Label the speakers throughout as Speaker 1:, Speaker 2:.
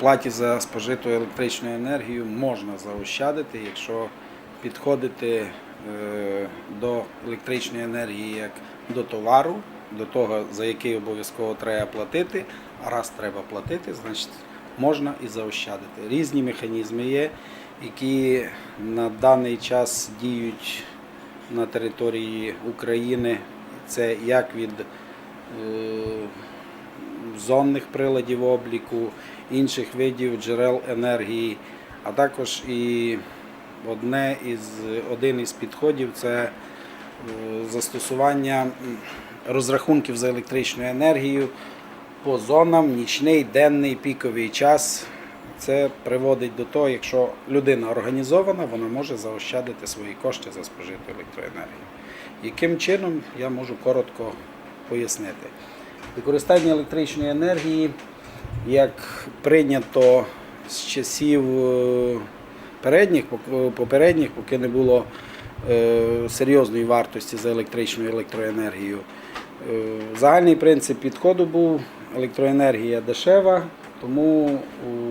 Speaker 1: оплаті за спожиту електричну енергію можна заощадити, якщо підходити е, до електричної енергії як до товару, до того, за який обов'язково треба платити, а раз треба платити, значить можна і заощадити. Різні механізми є, які на даний час діють на території України. Це як від е, зонних приладів обліку, інших видів джерел енергії, а також і одне із, один із підходів це е, застосування розрахунків за електричну енергію по зонам, нічний, денний, піковий час. Це приводить до того, якщо людина організована, вона може заощадити свої кошти за спожиту електроенергію. Яким чином я можу коротко пояснити. Використання електричної енергії, як прийнято з часів е, передніх, попередніх, поки не було е, серйозної вартості за електричну електроенергію. Е, Загальний принцип підходу був електроенергія дешева, тому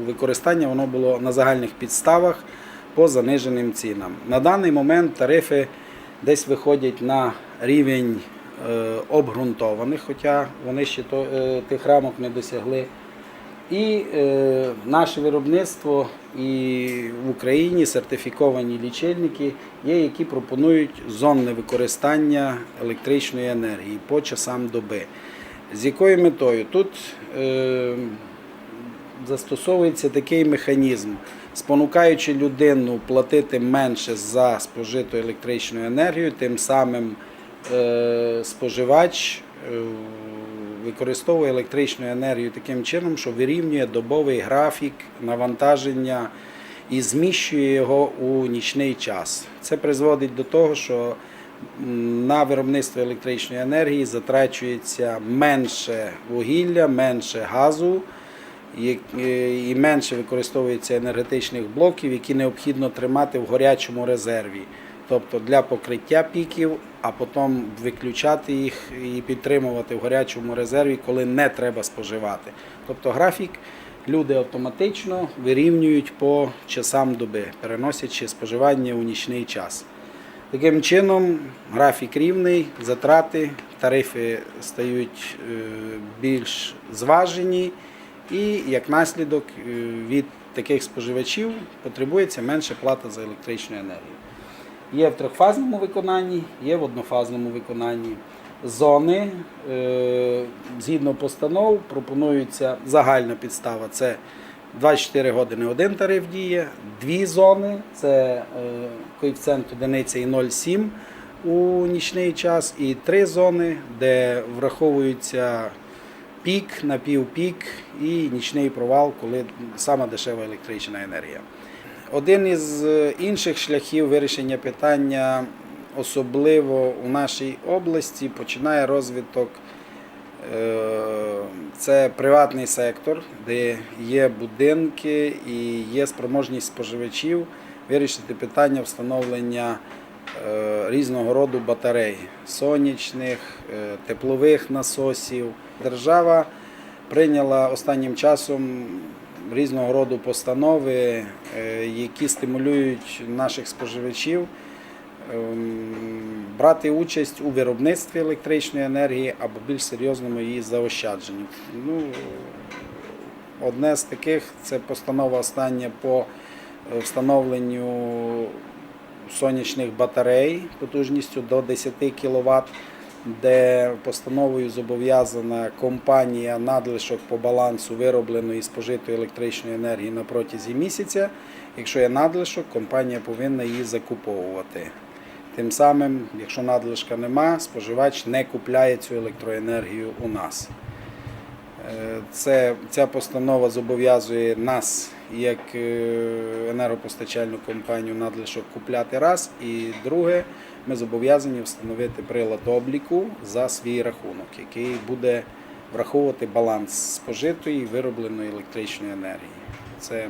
Speaker 1: використання воно було на загальних підставах по заниженим цінам. На даний момент тарифи десь виходять на рівень е, обґрунтованих, хоча вони ще е, тих рамок не досягли. І е, наше виробництво і в Україні сертифіковані лічильники є, які пропонують зонне використання електричної енергії по часам доби. З якою метою? Тут е, застосовується такий механізм, спонукаючи людину платити менше за спожиту електричну енергію, тим самим е, споживач е, використовує електричну енергію таким чином, що вирівнює добовий графік навантаження і зміщує його у нічний час. Це призводить до того, що на виробництво електричної енергії затрачується менше вугілля, менше газу е, і менше використовується енергетичних блоків, які необхідно тримати в гарячому резерві. Тобто для покриття піків, а потім виключати їх і підтримувати в гарячому резерві, коли не треба споживати. Тобто графік люди автоматично вирівнюють по часам доби, переносячи споживання у нічний час. Таким чином, графік рівний, затрати, тарифи стають е, більш зважені, і як наслідок е, від таких споживачів потребується менше плата за електричну енергію. Є в трьохфазному виконанні, є в однофазному виконанні. Зони е, згідно постанов пропонується загальна підстава. Це 24 години один тариф діє, дві зони це е, коефіцієнт одиниця і 0,7 у нічний час, і три зони, де враховується пік, напівпік і нічний провал, коли сама дешева електрична енергія. Один із е, інших шляхів вирішення питання, особливо у нашій області, починає розвиток. е, Це приватний сектор, де є будинки і є спроможність споживачів вирішити питання встановлення е, різного роду батарей сонячних, теплових насосів. Держава прийняла останнім часом різного роду постанови, е, які стимулюють наших споживачів ем, брати участь у виробництві електричної енергії або більш серйозному її заощадженні. Ну, одне з таких це постанова остання по е, встановленню сонячних батарей потужністю до 10 кВт, де постановою зобов'язана компанія надлишок по балансу виробленої і спожитої електричної енергії на протязі місяця. Якщо є надлишок, компанія повинна її закуповувати. Тим самим, якщо надлишка нема, споживач не купляє цю електроенергію у нас. Е, Це, ця постанова зобов'язує нас, як е, енергопостачальну компанію, надлишок купляти раз. І друге, ми зобов'язані встановити прилад обліку за свій рахунок, який буде враховувати баланс спожитої і виробленої електричної енергії. Це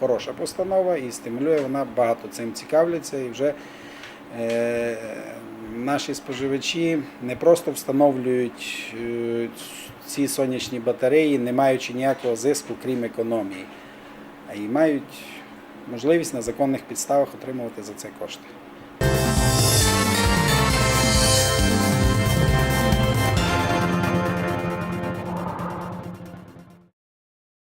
Speaker 1: хороша постанова і стимулює вона багато цим цікавляться і вже е, наші споживачі не просто встановлюють е, ці сонячні батареї, не маючи ніякого зиску, крім економії. І мають можливість на законних підставах отримувати за це кошти.